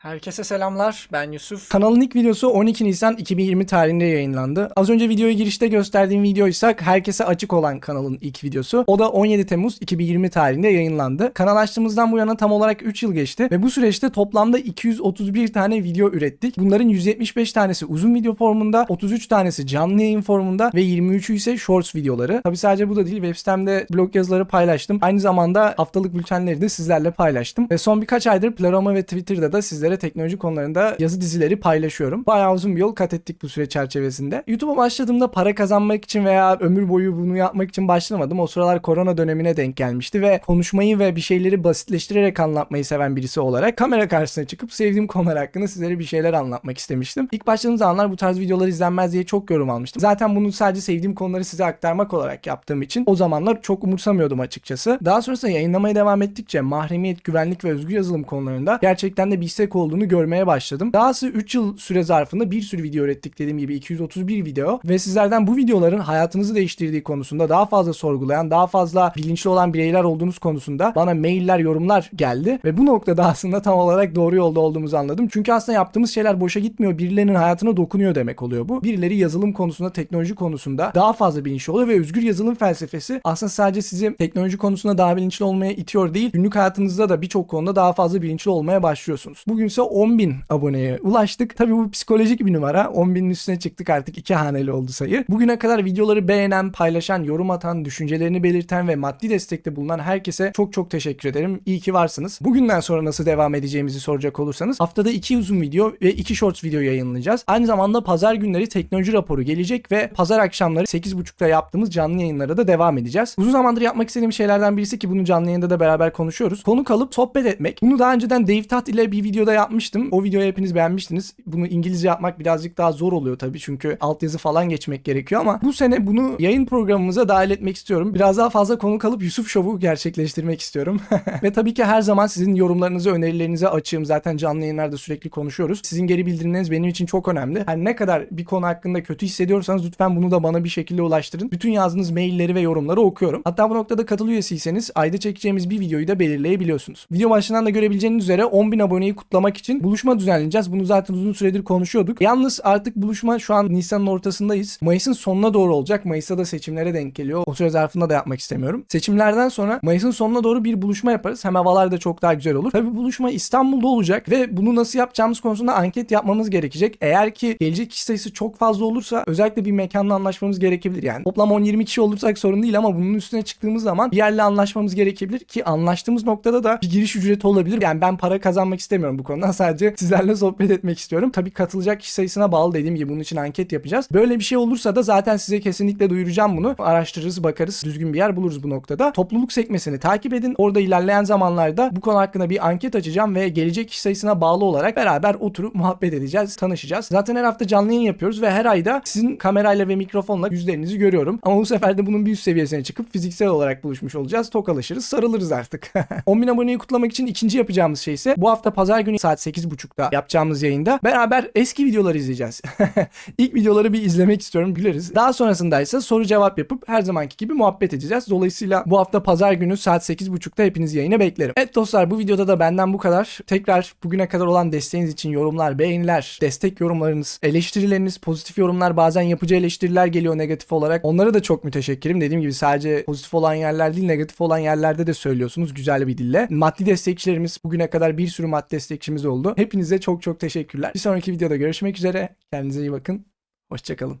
Herkese selamlar. Ben Yusuf. Kanalın ilk videosu 12 Nisan 2020 tarihinde yayınlandı. Az önce videoya girişte gösterdiğim videoysa herkese açık olan kanalın ilk videosu. O da 17 Temmuz 2020 tarihinde yayınlandı. Kanal açtığımızdan bu yana tam olarak 3 yıl geçti ve bu süreçte toplamda 231 tane video ürettik. Bunların 175 tanesi uzun video formunda, 33 tanesi canlı yayın formunda ve 23'ü ise shorts videoları. Tabi sadece bu da değil web sitemde blog yazıları paylaştım. Aynı zamanda haftalık bültenleri de sizlerle paylaştım. Ve son birkaç aydır Plaroma ve Twitter'da da sizlere teknoloji konularında yazı dizileri paylaşıyorum. Bayağı uzun bir yol kat ettik bu süre çerçevesinde. YouTube'a başladığımda para kazanmak için veya ömür boyu bunu yapmak için başlamadım. O sıralar korona dönemine denk gelmişti ve konuşmayı ve bir şeyleri basitleştirerek anlatmayı seven birisi olarak kamera karşısına çıkıp sevdiğim konular hakkında sizlere bir şeyler anlatmak istemiştim. İlk başladığım zamanlar bu tarz videolar izlenmez diye çok yorum almıştım. Zaten bunu sadece sevdiğim konuları size aktarmak olarak yaptığım için o zamanlar çok umursamıyordum açıkçası. Daha sonrasında yayınlamaya devam ettikçe mahremiyet, güvenlik ve özgür yazılım konularında gerçekten de bir istek olduğunu görmeye başladım. Dahası 3 yıl süre zarfında bir sürü video ürettik dediğim gibi 231 video ve sizlerden bu videoların hayatınızı değiştirdiği konusunda daha fazla sorgulayan, daha fazla bilinçli olan bireyler olduğunuz konusunda bana mailler, yorumlar geldi ve bu noktada aslında tam olarak doğru yolda olduğumuzu anladım. Çünkü aslında yaptığımız şeyler boşa gitmiyor. Birilerinin hayatına dokunuyor demek oluyor bu. Birileri yazılım konusunda, teknoloji konusunda daha fazla bilinçli oluyor ve özgür yazılım felsefesi aslında sadece sizi teknoloji konusunda daha bilinçli olmaya itiyor değil. Günlük hayatınızda da birçok konuda daha fazla bilinçli olmaya başlıyorsunuz. Bugünse 10.000 aboneye ulaştık. Tabii bu psikolojik bir numara. 10.000'in üstüne çıktık artık iki haneli oldu sayı. Bugüne kadar videoları beğenen, paylaşan, yorum atan, düşüncelerini belirten ve maddi destekte bulunan herkese çok çok teşekkür ederim. İyi ki varsınız. Bugünden sonra nasıl devam edeceğimizi soracak olursanız haftada iki uzun video ve iki shorts video yayınlayacağız. Aynı zamanda pazar günleri teknoloji raporu gelecek ve pazar akşamları 8.30'da yaptığımız canlı yayınlara da devam edeceğiz. Uzun zamandır yapmak istediğim şeylerden birisi ki bunu canlı yayında da beraber konuşuyoruz. Konu kalıp sohbet etmek. Bunu daha önceden Dave Tat ile bir videoda yapmıştım. O videoyu hepiniz beğenmiştiniz. Bunu İngilizce yapmak birazcık daha zor oluyor tabii çünkü altyazı falan geçmek gerekiyor ama bu sene bunu yayın programımıza dahil etmek istiyorum. Biraz daha fazla konu kalıp Yusuf Show'u gerçekleştirmek istiyorum. Ve tabii ki her zaman sizin yorumlarınızı, önerilerinize açığım. Zaten canlı yayınlarda sürekli konuşuyoruz. Sizin geri bildirimleriniz benim için çok önemli. Her ne kadar bir konu hakkında kötü hissediyorsanız lütfen bunu da bana bir şekilde ulaştırın. Bütün yazdığınız mailleri ve yorumları okuyorum. Hatta bu noktada katıl üyesiyseniz ayda çekeceğimiz bir videoyu da belirleyebiliyorsunuz. Video başından da görebileceğiniz üzere 10.000 aboneyi kutlamak için buluşma düzenleyeceğiz. Bunu zaten uzun süredir konuşuyorduk. Yalnız artık buluşma şu an Nisan'ın ortasındayız. Mayıs'ın sonuna doğru olacak. Mayıs'ta da seçimlere denk geliyor. O süre zarfında da yapmak istemiyorum. Seçimlerden sonra Mayıs'ın sonuna doğru bir buluşma yaparız. Hem havalar da çok daha güzel olur. Tabii buluşma İstanbul'da olacak ve bunu nasıl yapacağımız konusunda anket yapmamız gerekecek. Eğer ki gelecek kişi sayısı çok fazla olursa özellikle bir mekanla anlaşmamız gerekebilir. Yani toplam 10-20 kişi olursak sorun değil ama bunun üstüne çıktığımız zaman bir yerle anlaşmamız gerekebilir ki anlaştığımız noktada da bir giriş ücreti olabilir. Yani ben para kazanmak istemiyorum bu konudan. Sadece sizlerle sohbet etmek istiyorum. Tabii katılacak kişi sayısına bağlı dediğim gibi bunun için anket yapacağız. Böyle bir şey olursa da zaten size kesinlikle duyuracağım bunu. Araştırırız, bakarız. Düzgün bir yer buluruz bu noktada. Topluluk sekmesini takip edin. Orada ilerleyen zamanlarda bu konu hakkında bir anket açacağım ve gelecek kişi sayısına bağlı olarak beraber oturup muhabbet edeceğiz, tanışacağız. Zaten her hafta canlı yayın yapıyoruz ve her ayda sizin kamerayla ve mikrofonla yüzlerinizi görüyorum. Ama bu sefer de bunun bir üst seviyesine çıkıp fiziksel olarak buluşmuş olacağız. Tokalaşırız, sarılırız artık. 10.000 aboneyi kutlamak için ikinci yapacağımız şey ise bu hafta pazar günü saat 8.30'da yapacağımız yayında beraber eski videoları izleyeceğiz. İlk videoları bir izlemek istiyorum, güleriz. Daha sonrasında ise soru cevap yapıp her zamanki gibi muhabbet edeceğiz. Dolayısıyla bu hafta pazar günü saat 8.30'da hepinizi yayına beklerim. Evet dostlar bu videoda da benden bu kadar. Tekrar bugüne kadar olan desteğiniz için yorumlar, beğeniler, destek yorumlarınız, eleştirileriniz, pozitif yorumlar, bazen yapıcı eleştiriler geliyor negatif olarak. Onlara da çok müteşekkirim. Dediğim gibi sadece pozitif olan yerler değil, negatif olan yerlerde de söylüyorsunuz güzel bir dille. Maddi destekçilerimiz bugüne kadar bir sürü maddi destekçimiz oldu. Hepinize çok çok teşekkürler. Bir sonraki videoda görüşmek üzere. Kendinize iyi bakın. Hoşçakalın.